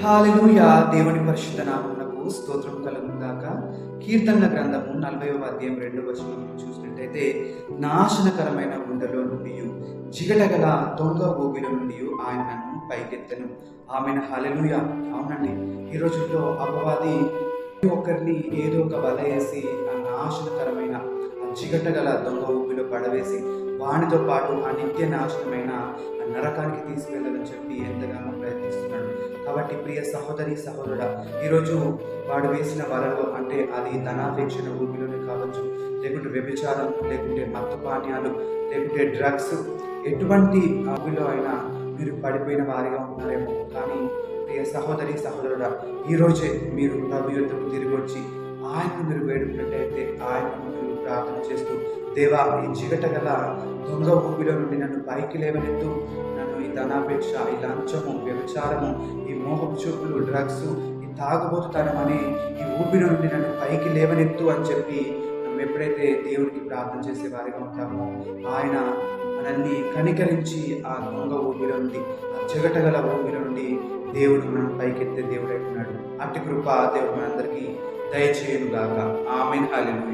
Hallelujah దేవుని పరిశుద్ధ నామమునకు స్తోత్రం కలుగుగాక కీర్తనల గ్రంథము నలభైవ అధ్యాయం రెండవ వచనంలో చూసినట్టయితే నాశనకరమైన గుండెలో నుండి జిగటగల దొంగ భూమిలో నుండి ఆయన నన్ను పైకెత్తను. ఆమెన. హాలెలూయా. అవునండి. ఈ రోజుల్లో అపవాది ప్రతి ఒక్కరిని ఏదో ఒక వల వేసి ఆ నాశనకరమైన జిగట జిగటగల దొంగ ఊబిలో పడవేసి వానితో పాటు ఆ నిత్య నాశనమైన ఆ నరకానికి తీసుకెళ్ళాలని చెప్పి ఎంతగానో ప్రయత్నిస్తున్నాడు. కాబట్టి ప్రియ సహోదరి సహోదరుడ ఈరోజు వాడు వేసిన వలలో అంటే అది ధనాపేక్షణ భూమిలోనే కావచ్చు లేకుంటే వ్యభిచారం లేకుంటే మత్తు పానీయాలు లేకుంటే డ్రగ్స్ ఎటువంటి భూమిలో అయినా మీరు పడిపోయిన వారిగా ఉన్నారేమో. కానీ ప్రియ సహోదరి సహోదరుడ ఈరోజే మీరు ప్రభు యుద్ధకు తిరిగి వచ్చి ఆయనను మీరు వేడుకున్నట్టయితే ఆయనను మీరు ప్రార్థన చేస్తూ దేవా ఈ చిగట గల దొంగ భూమిలో నుండి నన్ను పైకి లేవనెత్తు ఈ ధనాపేక్ష ఈ లంచము వ్యభిచారము ఈ మోహపు చూపులు డ్రగ్స్ ఈ తాగుబోతుతనం అనే ఈ ఊపిరి నుండి నన్ను పైకి లేవనెత్తు అని చెప్పి మనం ఎప్పుడైతే దేవునికి ప్రార్థన చేసే వారిగా ఉంటామో ఆయన మనల్ని కనికరించి ఆ దొంగ ఊపిరి నుండి ఆ చెగటగల ఊపిరి నుండి దేవుడు మనం పైకెత్తే దేవుడు అంటున్నాడు అట్టి కృప దేవుడు మనందరికీ దయచేయును గాక ఆమెన్. హాలెలూయా